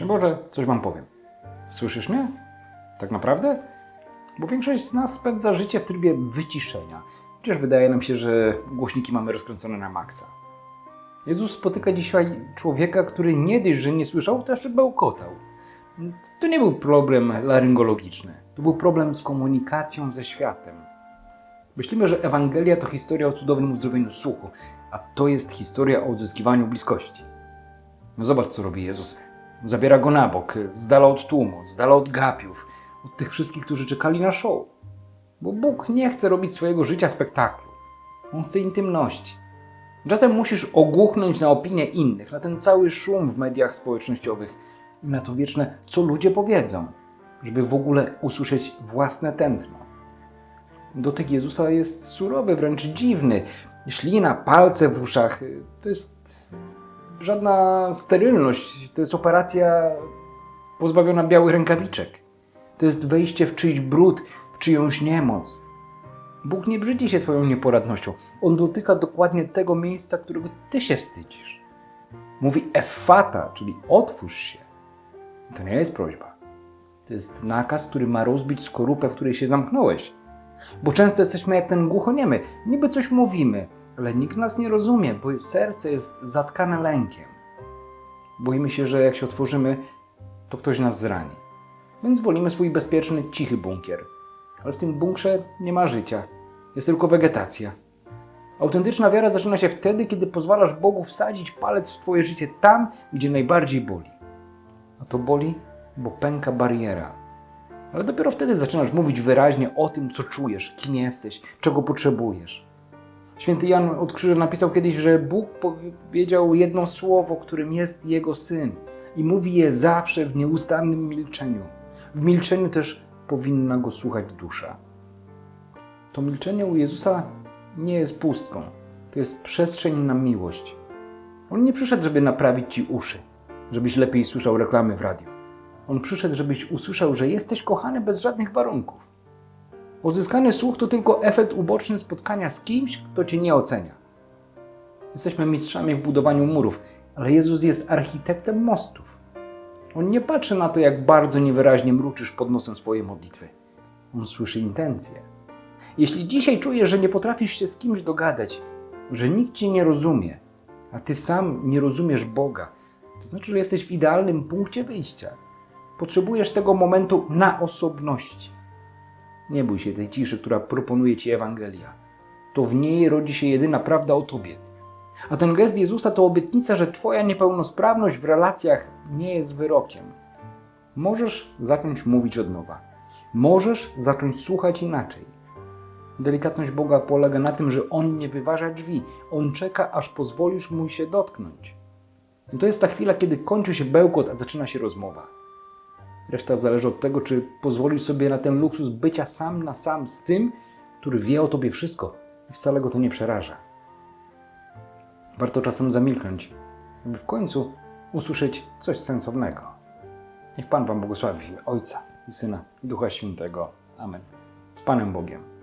Szczęść Boże, coś Wam powiem. Słyszysz mnie? Tak naprawdę? Bo większość z nas spędza życie w trybie wyciszenia. Chociaż wydaje nam się, że głośniki mamy rozkręcone na maksa. Jezus spotyka dzisiaj człowieka, który nie dość, że nie słyszał, to jeszcze bełkotał. To nie był problem laryngologiczny. To był problem z komunikacją ze światem. Myślimy, że Ewangelia to historia o cudownym uzdrowieniu słuchu, a to jest historia o odzyskiwaniu bliskości. No zobacz, co robi Jezus. Zabiera go na bok, z dala od tłumu, z dala od gapiów, od tych wszystkich, którzy czekali na show. Bo Bóg nie chce robić swojego życia spektaklu. On chce intymności. Czasem musisz ogłuchnąć na opinię innych, na ten cały szum w mediach społecznościowych i na to wieczne, co ludzie powiedzą, żeby w ogóle usłyszeć własne tętno. Dotyk Jezusa jest surowy, wręcz dziwny. Ślina, palce w uszach to jest żadna sterylność. To jest operacja pozbawiona białych rękawiczek. To jest wejście w czyjś brud, w czyjąś niemoc. Bóg nie brzydzi się Twoją nieporadnością. On dotyka dokładnie tego miejsca, którego Ty się wstydzisz. Mówi efata, czyli otwórz się. To nie jest prośba. To jest nakaz, który ma rozbić skorupę, w której się zamknąłeś. Bo często jesteśmy jak ten głuchoniemy. Niby coś mówimy, ale nikt nas nie rozumie, bo serce jest zatkane lękiem. Boimy się, że jak się otworzymy, to ktoś nas zrani. Więc wolimy swój bezpieczny, cichy bunkier. Ale w tym bunkrze nie ma życia. Jest tylko wegetacja. Autentyczna wiara zaczyna się wtedy, kiedy pozwalasz Bogu wsadzić palec w Twoje życie tam, gdzie najbardziej boli. A to boli, bo pęka bariera. Ale dopiero wtedy zaczynasz mówić wyraźnie o tym, co czujesz, kim jesteś, czego potrzebujesz. Święty Jan od Krzyża napisał kiedyś, że Bóg powiedział jedno słowo, którym jest Jego Syn i mówi je zawsze w nieustannym milczeniu. W milczeniu też powinna Go słuchać dusza. To milczenie u Jezusa nie jest pustką, to jest przestrzeń na miłość. On nie przyszedł, żeby naprawić Ci uszy, żebyś lepiej słyszał reklamy w radiu. On przyszedł, żebyś usłyszał, że jesteś kochany bez żadnych warunków. Odzyskany słuch to tylko efekt uboczny spotkania z kimś, kto cię nie ocenia. Jesteśmy mistrzami w budowaniu murów, ale Jezus jest architektem mostów. On nie patrzy na to, jak bardzo niewyraźnie mruczysz pod nosem swojej modlitwy. On słyszy intencje. Jeśli dzisiaj czujesz, że nie potrafisz się z kimś dogadać, że nikt cię nie rozumie, a ty sam nie rozumiesz Boga, to znaczy, że jesteś w idealnym punkcie wyjścia. Potrzebujesz tego momentu na osobności. Nie bój się tej ciszy, która proponuje ci Ewangelia. To w niej rodzi się jedyna prawda o tobie. A ten gest Jezusa to obietnica, że twoja niepełnosprawność w relacjach nie jest wyrokiem. Możesz zacząć mówić od nowa. Możesz zacząć słuchać inaczej. Delikatność Boga polega na tym, że On nie wyważa drzwi. On czeka, aż pozwolisz Mu się dotknąć. I to jest ta chwila, kiedy kończy się bełkot, a zaczyna się rozmowa. Reszta zależy od tego, czy pozwolisz sobie na ten luksus bycia sam na sam z tym, który wie o tobie wszystko i wcale go to nie przeraża. Warto czasem zamilknąć, by w końcu usłyszeć coś sensownego. Niech Pan Wam błogosławi Ojca i Syna i Ducha Świętego. Amen. Z Panem Bogiem.